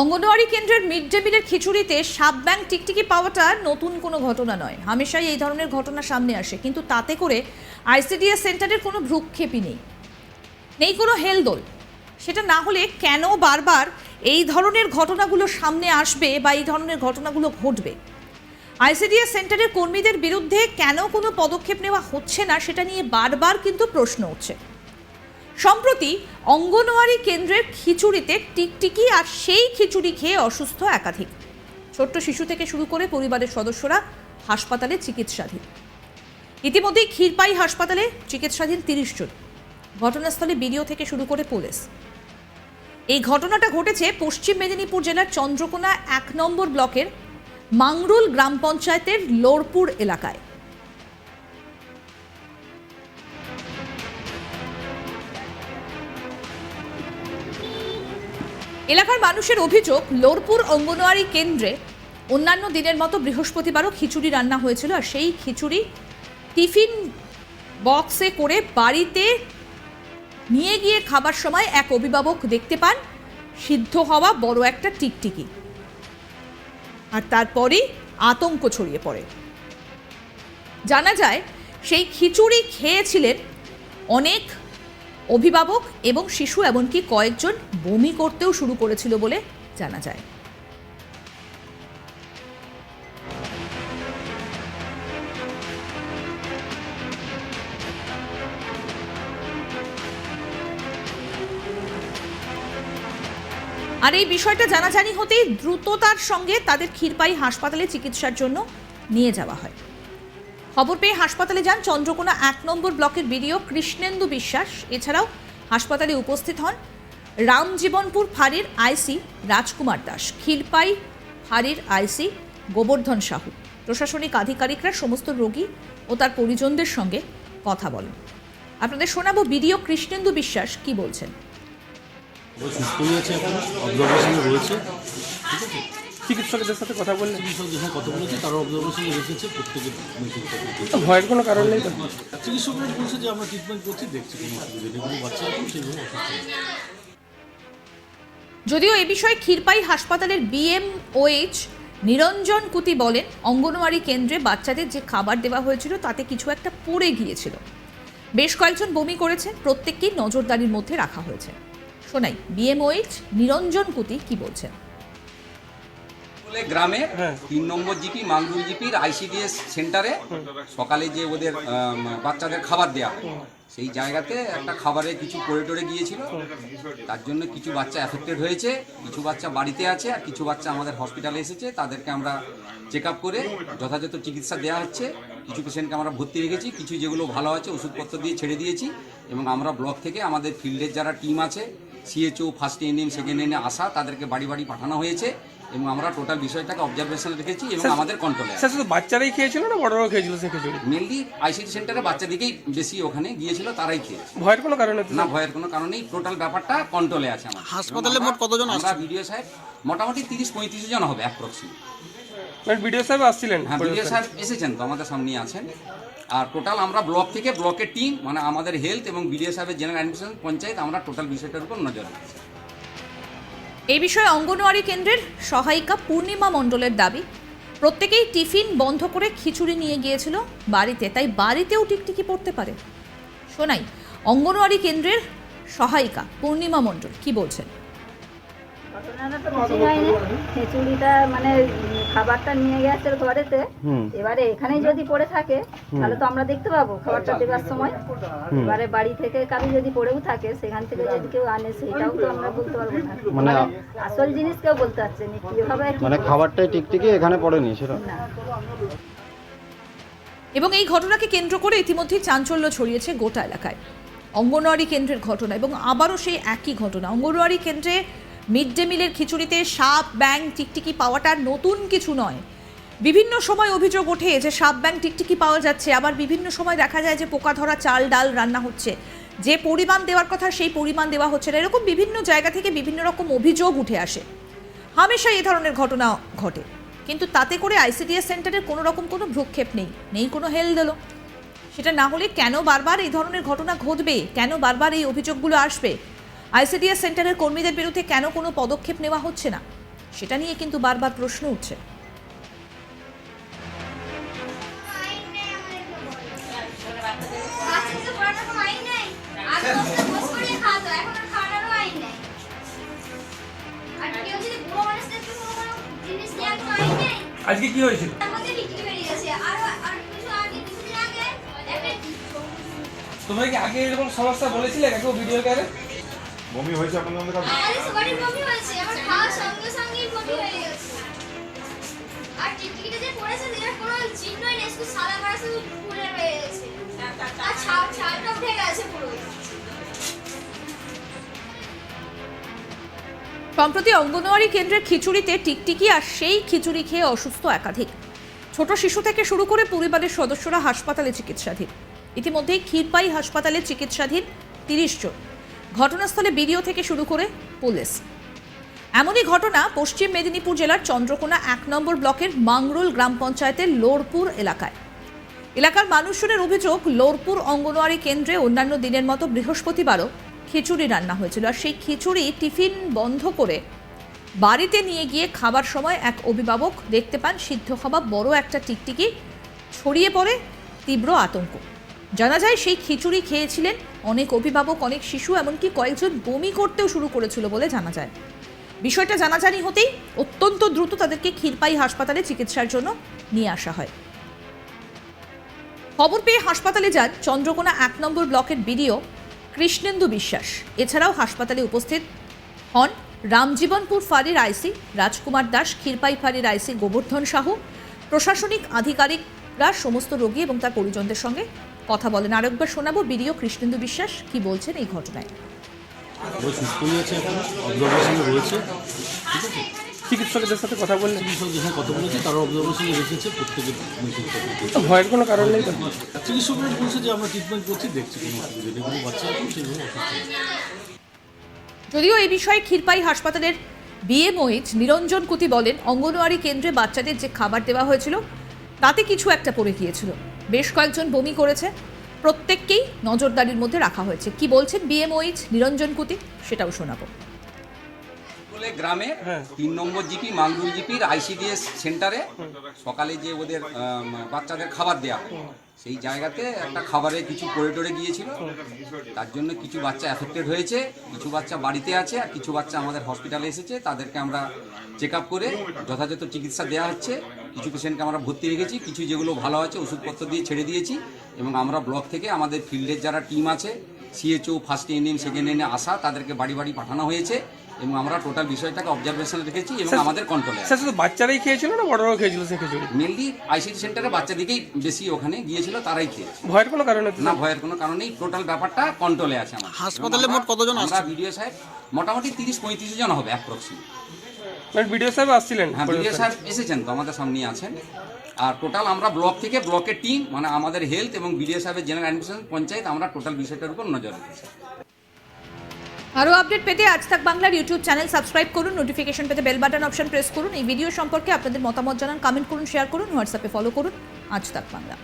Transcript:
অঙ্গনওয়াড়ি কেন্দ্রের mid day মিলের খিচুড়িতে সাপ ব্যাং টিকটিকি পাওয়াটা নতুন কোনো ঘটনা নয়। হামেশাই এই ধরনের ঘটনা সামনে আসে, কিন্তু তাতে করে আইসিডিএস সেন্টারের কোনো ভ্রুক্ষেপই নেই। নেই কোনো হেলদোল। সেটা না হলে কেন বারবার এই ধরনের ঘটনাগুলো সামনে আসবে বা এই ধরনের ঘটনাগুলো ঘটবে? আইসিডিএস সেন্টারের কর্মীদের বিরুদ্ধে কেন কোনো পদক্ষেপ নেওয়া হচ্ছে না, সেটা নিয়ে বারবার কিন্তু প্রশ্ন উঠছে। সম্প্রতি অঙ্গনওয়াড়ি কেন্দ্রের খিচুড়িতে টিকটিকি আর সেই খিচুড়ি খেয়ে অসুস্থ একাধিক। ছোট্ট শিশু থেকে শুরু করে পরিবারের সদস্যরা হাসপাতালে চিকিৎসাধীন। ইতিমধ্যেই ক্ষীরপাই হাসপাতালে চিকিৎসাধীন তিরিশ জন। ঘটনাস্থলে বিডিও থেকে শুরু করে পুলিশ। এই ঘটনাটা ঘটেছে পশ্চিম মেদিনীপুর জেলার চন্দ্রকোনা এক নম্বর ব্লকের মাংরুল গ্রাম পঞ্চায়েতের লোরপুর এলাকায়। এলাকার মানুষের অভিযোগ, লোরপুর অঙ্গনওয়াড়ি কেন্দ্রে অন্যান্য দিনের মতো বৃহস্পতিবারও খিচুড়ি রান্না হয়েছিল আর সেই খিচুড়ি টিফিন বক্সে করে বাড়িতে নিয়ে গিয়ে খাবার সময় এক অভিভাবক দেখতে পান, সিদ্ধ হওয়া বড় একটা টিকটিকি। আর তারপরেই আতঙ্ক ছড়িয়ে পড়ে। জানা যায়, সেই খিচুড়ি খেয়েছিলেন অনেক অভিভাবক এবং শিশু এমনকি কয়েকজন বমি করতেও শুরু করেছিল বলে জানা যায়। আর এই বিষয়টা জানাজানি হতেই দ্রুততার সঙ্গে তাদের ক্ষীরপাই হাসপাতালে চিকিৎসার জন্য নিয়ে যাওয়া হয়। খবর পেয়ে হাসপাতালে যান চন্দ্রকোনা এক নম্বর ব্লকের বিডিও কৃষ্ণেন্দু বিশ্বাস। এছাড়াও হাসপাতালে উপস্থিত হন রামজীবনপুর ফাঁড়ির আইসি রাজকুমার দাস, খিলপাই ফাঁড়ির আইসি গোবর্ধন সাহু। প্রশাসনিক আধিকারিকরা সমস্ত রোগী ও তার পরিজনদের সঙ্গে কথা বলেন। আপনাদের শোনাবো বিডিও কৃষ্ণেন্দু বিশ্বাস কি বলছেন। চিকিৎসকদের সাথে কথা বললেন চিকিৎসকদের সঙ্গে কথা বলেছে তারা অবজারভেশনে রেখেছে ভয়ের কোনো কারণ নেই চিকিৎসকরা বলছে যে আমরা ট্রিটমেন্ট করছি দেখছি কোনো অসুবিধা নেই কোনো বাচ্চা সেইভাবে অসুস্থ যদিও এ বিষয়ে ক্ষীরপাই হাসপাতালের বিএমওএইচ নিরঞ্জন কুতি বলেন অঙ্গনওয়াড়ি কেন্দ্রে বাচ্চাদের যে খাবার দেওয়া হয়েছিল তাতে কিছু একটা পড়ে গিয়েছিল। বেশ কয়েকজন বমি করেছেন প্রত্যেককেই নজরদারির মধ্যে রাখা হয়েছে। শোনাই বিএমওএইচ নিরঞ্জন কুতি কি বলছেন? গ্রামে হ্যাঁ। তিন নম্বর জিপি মাঙ্গুল জিপির আইসিডিএস সেন্টারে সকালে যে ওদের বাচ্চাদের খাবার দেওয়া হয়, সেই জায়গাতে একটা খাবারে কিছু পড়ে টরে গিয়েছিল। তার জন্য কিছু বাচ্চা অ্যাফেক্টেড হয়েছে কিছু বাচ্চা বাড়িতে আছে আর কিছু বাচ্চা আমাদের হসপিটালে এসেছে। তাদেরকে আমরা চেক আপ করে যথাযথ চিকিৎসা দেওয়া হচ্ছে। কিছু পেশেন্টকে আমরা ভর্তি রেখেছি। কিছু যেগুলো ভালো আছে ওষুধপত্র দিয়ে ছেড়ে দিয়েছি এবং আমরা ব্লক থেকে আমাদের ফিল্ডের যারা টিম আছে সিএচও ফার্স্ট এনএম সেকেন্ড এনে আসা তাদেরকে বাড়ি বাড়ি পাঠানো হয়েছে। এবং আমরা টোটাল বিষয়টাকে অবজারভেশনে রেখেছি এবং আমাদের কন্ট্রোলে স্যার শুধু বাচ্চারাই খেয়েছিল না বড়রাও খেয়েছিল সে খিচুড়ি মেনলি আইসিডি সেন্টারে বাচ্চাদিকেই বেশি ওখানে গিয়েছিল তারাই খেয়েছে। ভয়ের কোনো কারণ না ভয়ের কোনো কারণেই টোটাল ব্যাপারটা কন্ট্রোলে আছে আমাদের। হাসপাতালে মোট কতজন আমরা ভিডিও সাহেব মোটামুটি তিরিশ পঁয়ত্রিশ জন হবে অ্যাপ্রক্সিমেট মানে ভিডিও সাহেব আসছিলেন হ্যাঁ ভিডিও সাহেব এসেছেন তো আমাদের সামনে আছেন। আর টোটাল আমরা ব্লক থেকে ব্লকের টিম মানে আমাদের হেলথ এবং বিডিও সাহেবের জেনারেল অ্যাডমিনিস্ট্রেশন পঞ্চায়েত আমরা টোটাল বিষয়টার উপর নজর রাখছি। এই বিষয়ে অঙ্গনওয়াড়ি কেন্দ্রের সহায়িকা পূর্ণিমা মণ্ডলের দাবি, প্রত্যেকেই টিফিন বন্ধ করে খিচুড়ি নিয়ে গিয়েছিল বাড়িতে, তাই বাড়িতেও টিকটিকি পড়তে পারে। শোনাই, অঙ্গনওয়াড়ি কেন্দ্রের সহায়িকা পূর্ণিমা মণ্ডল কি বলছেন? খিচুড়িটা মানে খাবারটা নিয়ে গেছে ঘরেতে এবারে এখানে যদি পড়ে থাকে তাহলে তো আমরা দেখতে পাবো খাবারটা দেওয়ার সময়। এবারে বাড়ি থেকে কারও যদি পড়েও থাকে সেখান থেকে যদি কেউ আনে সেটাও তো আমরা বলতে পারব না। মানে আসল জিনিস কেউ বলতে পারছে না কীভাবে কি মানে খাবারটাই টিকটিকি এখানে পড়েনি সেটা না। এবং এই ঘটনাকে কেন্দ্র করে ইতিমধ্যেই চাঞ্চল্য ছড়িয়েছে গোটা এলাকায়। অঙ্গনওয়াড়ি কেন্দ্রের ঘটনা এবং আবারও সেই একই ঘটনা। অঙ্গনওয়াড়ি কেন্দ্রে মিড ডে মিলের খিচুড়িতে সাপ ব্যাং টিকটিকি পাওয়াটা নতুন কিছু নয়। বিভিন্ন সময় অভিযোগ ওঠে যে সাপ ব্যাং টিকটিকি পাওয়া যাচ্ছে। আবার বিভিন্ন সময় দেখা যায় যে পোকা ধরা চাল, ডাল রান্না হচ্ছে। যে পরিমাণ দেওয়ার কথা সেই পরিমাণ দেওয়া হচ্ছে না। এরকম বিভিন্ন জায়গা থেকে বিভিন্ন রকম অভিযোগ উঠে আসে। হামেশা এই ধরনের ঘটনা ঘটে। কিন্তু তাতে করে আইসিডিএস সেন্টারের কোনো রকম কোনো ভ্রুক্ষেপ নেই। নেই কোনো হেল দিল। সেটা না হলে কেন বারবার এই ধরনের ঘটনা ঘটবে? কেন বারবার এই অভিযোগগুলো আসবে? আইসিডিএস সেন্টারের কর্মীদের বিরুদ্ধে কেন কোনো পদক্ষেপ নেওয়া হচ্ছে না? সেটা নিয়ে কিন্তু বারবার প্রশ্ন উঠছে। আজকে কি হয়েছিল? তার মধ্যে বিক্রি বেরিয়ে গেছে আর আর কিছু আগে তোমরা কি এরকম সমস্যা বলেছিলে কেউ ভিডিও করে বমি হয়েছে আপনাদের কাছে আমাদের সবারই বমি হয়েছে আমার খাওয়ার সঙ্গে সঙ্গেই বমি হয়ে গেছে। আর টিকিটে যে পড়েছে এর কোনো চিহ্নই নেই শুধু সাদা মারা শুধু ফুলে রয়ে গেছে। আর ছাল ছালটা উঠে গেছে পুরো। সম্প্রতি অঙ্গনওয়াড়ি কেন্দ্রের খিচুড়িতে টিকটিকি আর সেই খিচুড়ি খেয়ে অসুস্থ একাধিক। ছোট শিশু থেকে শুরু করে পরিবারের সদস্যরা হাসপাতালে চিকিৎসাধীন। ইতিমধ্যেই ক্ষীরপাই হাসপাতালে চিকিৎসাধীন তিরিশ জন। ঘটনাস্থলে বিডিও থেকে শুরু করে পুলিশ। এমনই ঘটনা পশ্চিম মেদিনীপুর জেলার চন্দ্রকোনা এক নম্বর ব্লকের মাংরুল গ্রাম পঞ্চায়েতের লোরপুর এলাকায়। এলাকার মানুষজনের অভিযোগ, লোরপুর অঙ্গনওয়াড়ি কেন্দ্রে অন্যান্য দিনের মতো বৃহস্পতিবারও খিচুড়ি রান্না হয়েছিল আর সেই খিচুড়ি টিফিন বন্ধ করে বাড়িতে নিয়ে গিয়ে খাবার সময় এক অভিভাবক দেখতে পান, সিদ্ধ হওয়া বড় একটা টিকটিকি ছড়িয়ে পড়ে তীব্র আতঙ্ক। জানা যায় সেই খিচুড়ি খেয়েছিলেন অনেক অভিভাবক, অনেক শিশু, এমনকি কয়েকজন বমি করতেও শুরু করেছিল বলে জানা যায়। বিষয়টা জানাজানি হতেই অত্যন্ত দ্রুত তাদেরকে ক্ষীরপাই হাসপাতালে চিকিৎসার জন্য নিয়ে আসা হয়। খবর পেয়ে হাসপাতালে যান চন্দ্রকোনা এক নম্বর ব্লকের বিডিও কৃষ্ণেন্দু বিশ্বাস। এছাড়াও হাসপাতালে উপস্থিত হন রামজীবনপুর ফাঁড়ির আইসি রাজকুমার দাস, ক্ষীরপাই ফাঁড়ির আইসি গোবর্ধন সাহু, প্রশাসনিক আধিকারিকরা, সমস্ত রোগী এবং তার পরিজনদের সঙ্গে কথা বলেন। আরেকবার শোনাবো বিডিও কৃষ্ণেন্দু বিশ্বাস কি বলছেন এই ঘটনায়। ওই সুস্থই আছে এখন অবজারভেশনে রয়েছে। চিকিৎসকের সাথে কথা বললেন। চিকিৎসক যেখানে কথা বলেছে তারা অবজারভেশনে রেখেছে প্রত্যেকের ভয়ের কোনো কারণ নেই চিকিৎসকরা বলছে যে আমরা ট্রিটমেন্ট করছি দেখছি কোনো অসুবিধা নেই কোনো বাচ্চা এখন সেভাবে যদিও এই বিষয়ে ক্ষীরপাই হাসপাতালের বিএমওইচ নিরঞ্জন কুতি বলেন অঙ্গনওয়াড়ি কেন্দ্রে বাচ্চাদের যে খাবার দেওয়া হয়েছিল তাতে কিছু একটা পড়ে গিয়েছিল। বেশ কয়েকজন বমি করেছে। প্রত্যেককেই নজরদারির মধ্যে রাখা হয়েছে। কি বলছেন বিএমওইচ নিরঞ্জন কুতি? সেটাও শোনাবো। গ্রামে তিন নম্বর জিপি মাংরুল জিপির আইসিডিএস সেন্টারে সকালে যে ওদের বাচ্চাদের খাবার দেওয়া হয়, সেই জায়গাতে একটা খাবারে কিছু টরে গিয়েছিল। তার জন্য কিছু বাচ্চা অ্যাফেক্টেড হয়েছে, কিছু বাচ্চা বাড়িতে আছে, আর কিছু বাচ্চা আমাদের হসপিটালে এসেছে। তাদেরকে আমরা চেক আপ করে যথাযথ চিকিৎসা দেওয়া হচ্ছে। কিছু পেশেন্টকে আমরা ভর্তি রেখেছি কিছু যেগুলো ভালো আছে ওষুধপত্র দিয়ে ছেড়ে দিয়েছি এবং আমরা ব্লক থেকে আমাদের ফিল্ডের যারা টিম আছে CHO first ANM second ANM আসা তাদেরকে বাড়ি বাড়ি পাঠানো হয়েছে এবং আমরা টোটাল বিষয়টাকে অবজারভেশন রেখেছি এবং আমাদের কন্ট্রোলে স্যার শুধু বাচ্চারাই খেয়েছিল না বড়রাও খেয়েছিল সে খিচুড়ি মেনলি আইসিডি সেন্টারে বাচ্চাদিকেই বেশি ওখানে গিয়েছিল তারাই খেয়েছে। ভয়ের কোনো কারণ না ভয়ের কোনো কারণেই টোটাল ব্যাপারটা কন্ট্রোলে আছে আমাদের। হাসপাতালে মোট কতজন আমরা? ভিডিও সাহেব মোটামুটি তিরিশ পঁয়ত্রিশ জন হবে অ্যাপ্রক্সিমেট মানে ভিডিও সাহেব আসছিলেন। হ্যাঁ ভিডিও সাহেব এসেছেন তো আমাদের সামনে আছেন। আর টোটাল আমরা ব্লক থেকে ব্লকের টিম মানে আমাদের হেলথ এবং বিডিও সাহেবের জেনারেল অ্যাডমিনিস্ট্রেশন পঞ্চায়েত আমরা টোটাল বিষয়টার উপর নজর রেখেছি। আরও আপডেট পেতে আজ তাক বাংলার ইউটিউব চ্যানেল সাবস্ক্রাইব করুন নোটিফিকেশন পেতে বেল বাটন অপশন প্রেস করুন। এই ভিডিও সম্পর্কে আপনাদের মতামত জানান কমেন্ট করুন শেয়ার করুন হোয়াটসঅ্যাপে ফলো করুন। আজ তাক বাংলা।